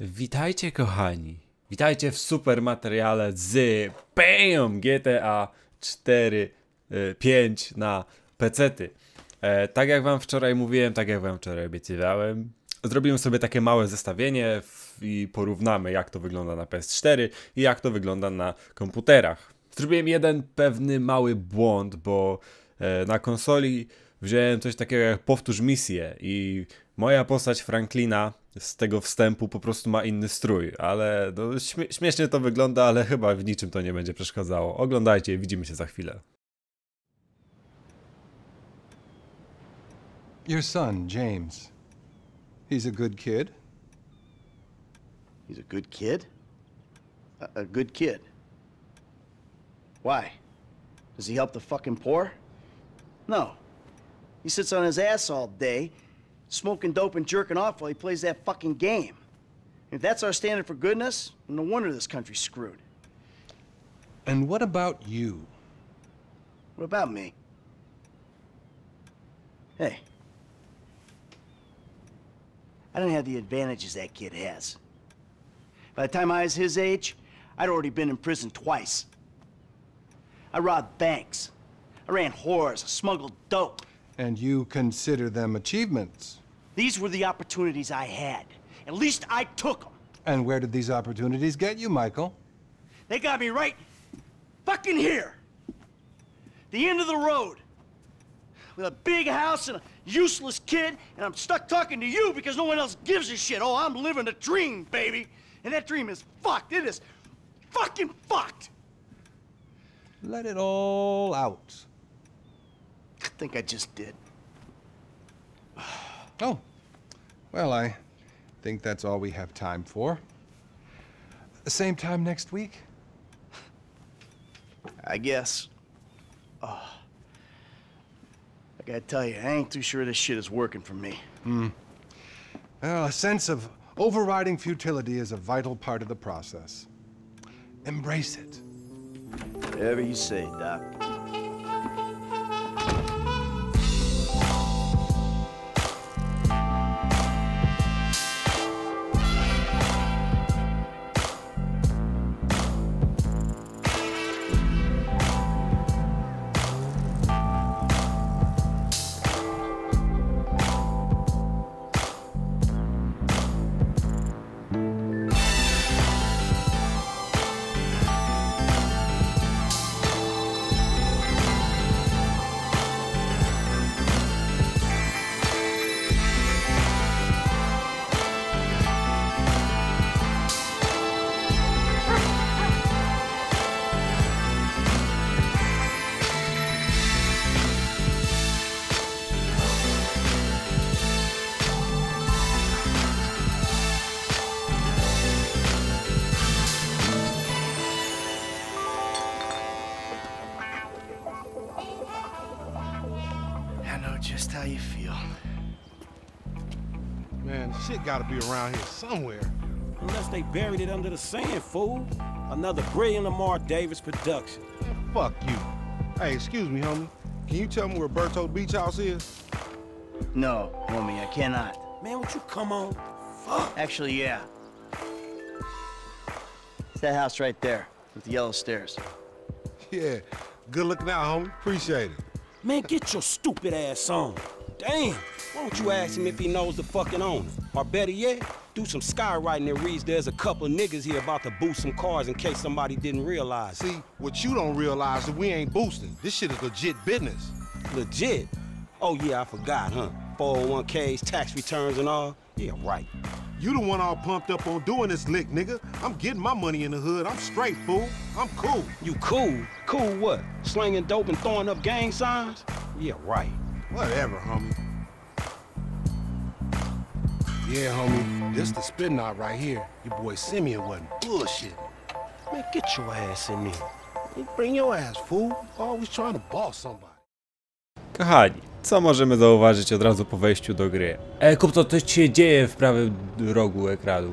Witajcie kochani. Witajcie w super materiale z BAM GTA 4 y, 5 na pecety. E, tak jak wam wczoraj mówiłem, tak jak wam wczoraj obiecywałem, zrobimy sobie takie małe zestawienie w, i porównamy jak to wygląda na PS4 i jak to wygląda na komputerach. Zrobiłem jeden pewny mały błąd, bo e, na konsoli wziąłem coś takiego jak powtórz misję i moja postać Franklina z tego wstępu po prostu ma inny strój, ale no, śmie śmiesznie to wygląda, ale chyba w niczym to nie będzie przeszkadzało. Oglądajcie widzimy się za chwilę. Your son, James. He's a good kid. He's a good kid? A, a good kid. Why? Does he help the fucking poor? No. He sits on his ass all day, smoking dope and jerking off while he plays that fucking game. If that's our standard for goodness, no wonder this country's screwed. And what about you? What about me? Hey. I don't have the advantages that kid has. By the time I was his age, I'd already been in prison twice. I robbed banks. I ran whores. I smuggled dope. And you consider them achievements. These were the opportunities I had. At least I took them. And where did these opportunities get you, Michael? They got me right fucking here. The end of the road. With a big house and a useless kid, and I'm stuck talking to you because no one else gives a shit. Oh, I'm living a dream, baby. And that dream is fucked. It is fucking fucked. Let it all out. I think I just did. Oh. Well, I think that's all we have time for. The same time next week? I guess. Oh. I gotta tell you, I ain't too sure this shit is working for me. Hmm. Well, a sense of overriding futility is a vital part of the process. Embrace it. Whatever you say, Doc. Know just how you feel. Man, shit gotta be around here somewhere. Unless they buried it under the sand, fool. Another brilliant Lamar Davis production. Man, fuck you. Hey, excuse me, homie. Can you tell me where Berto Beach House is? No, homie, I cannot. Man, would you come on? Fuck. Actually, yeah. It's that house right there with the yellow stairs. Yeah. Good looking out, homie. Appreciate it. Man, get your stupid ass on. Damn. Why don't you ask him if he knows the fucking owner? Or better yet, do some skywriting that reads there's a couple niggas here about to boost some cars in case somebody didn't realize. See, what you don't realize is we ain't boosting. This shit is legit business. Legit. Oh yeah, I forgot, huh? 401ks, tax returns and all. Yeah, right. You the one all pumped up on doing this lick, nigga. I'm getting my money in the hood. I'm straight, fool. I'm cool. You cool? Cool what? Slinging dope and throwing up gang signs? Yeah, right. Whatever, homie. Yeah, homie. This the spin knot right here. Your boy Simeon wasn't bullshit. Man, get your ass in there. Bring your ass, fool. Always trying to boss somebody. Kochani, co możemy zauważyć od razu po wejściu do gry? E, kup to coś się dzieje w prawym rogu ekranu.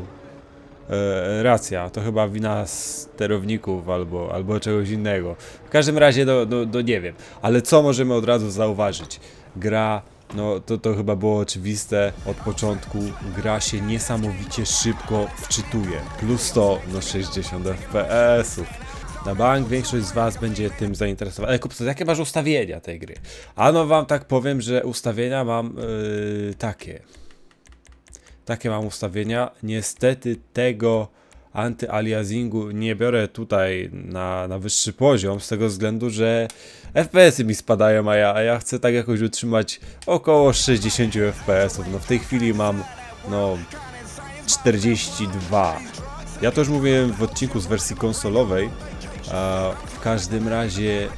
E, racja, to chyba wina sterowników albo, albo czegoś innego. W każdym razie, no, no, no nie wiem. Ale co możemy od razu zauważyć? Gra No to, to chyba było oczywiste od początku. Gra się niesamowicie szybko wczytuje. Plus to no 60 FPS-ów. Na bank większość z Was będzie tym zainteresowana. Ale kupcy, jakie masz ustawienia tej gry? Ano Wam tak powiem, że ustawienia mam yy, takie. Takie mam ustawienia. Niestety tego anty-aliasingu nie biorę tutaj na, na wyższy poziom, z tego względu, że FPS-y mi spadają, a ja, a ja chcę tak jakoś utrzymać około 60 FPS-ów. No w tej chwili mam no 42. Ja to już mówiłem w odcinku z wersji konsolowej. W każdym razie,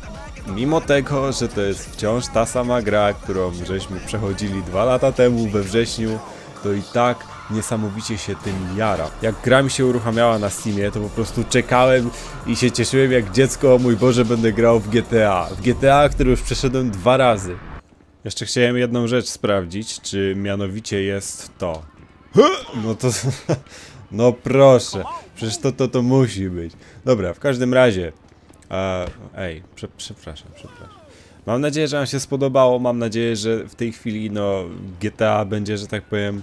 mimo tego, że to jest wciąż ta sama gra, którą żeśmy przechodzili dwa lata temu we wrześniu, to i tak niesamowicie się tym jara. Jak gra mi się uruchamiała na Steamie, to po prostu czekałem i się cieszyłem jak dziecko, mój Boże, będę grał w GTA. W GTA, który już przeszedłem dwa razy. Jeszcze chciałem jedną rzecz sprawdzić, czy mianowicie jest to. No to... No proszę, przecież to, to, to musi być. Dobra, w każdym razie... E, ej, prze, przepraszam, przepraszam. Mam nadzieję, że wam się spodobało, mam nadzieję, że w tej chwili, no, GTA będzie, że tak powiem,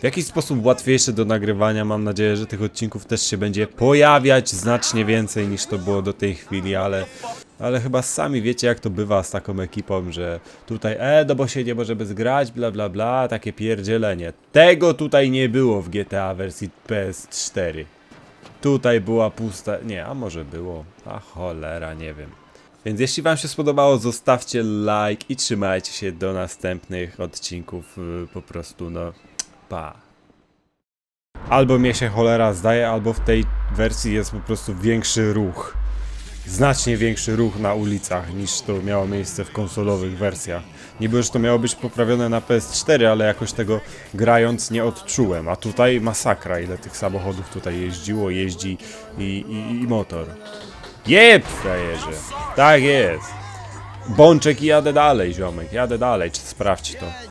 w jakiś sposób łatwiejsze do nagrywania. Mam nadzieję, że tych odcinków też się będzie pojawiać znacznie więcej niż to było do tej chwili, ale... Ale chyba sami wiecie jak to bywa z taką ekipą, że tutaj e, no bo się nie możemy zgrać, bla bla bla, takie pierdzielenie. Tego tutaj nie było w GTA wersji PS4. Tutaj była pusta... Nie, a może było. A cholera, nie wiem. Więc jeśli wam się spodobało, zostawcie like i trzymajcie się do następnych odcinków. y, Po prostu, no, pa. Albo mnie się cholera zdaje, albo w tej wersji jest po prostu większy ruch. Znacznie większy ruch na ulicach niż to miało miejsce w konsolowych wersjach. Niby, że to miało być poprawione na PS4, ale jakoś tego grając nie odczułem. A tutaj masakra, ile tych samochodów tutaj jeździło, jeździ i, i, i motor. Jeb, frajerze. Tak jest. Bączek i jadę dalej, ziomek. Jadę dalej. Czy sprawdź to.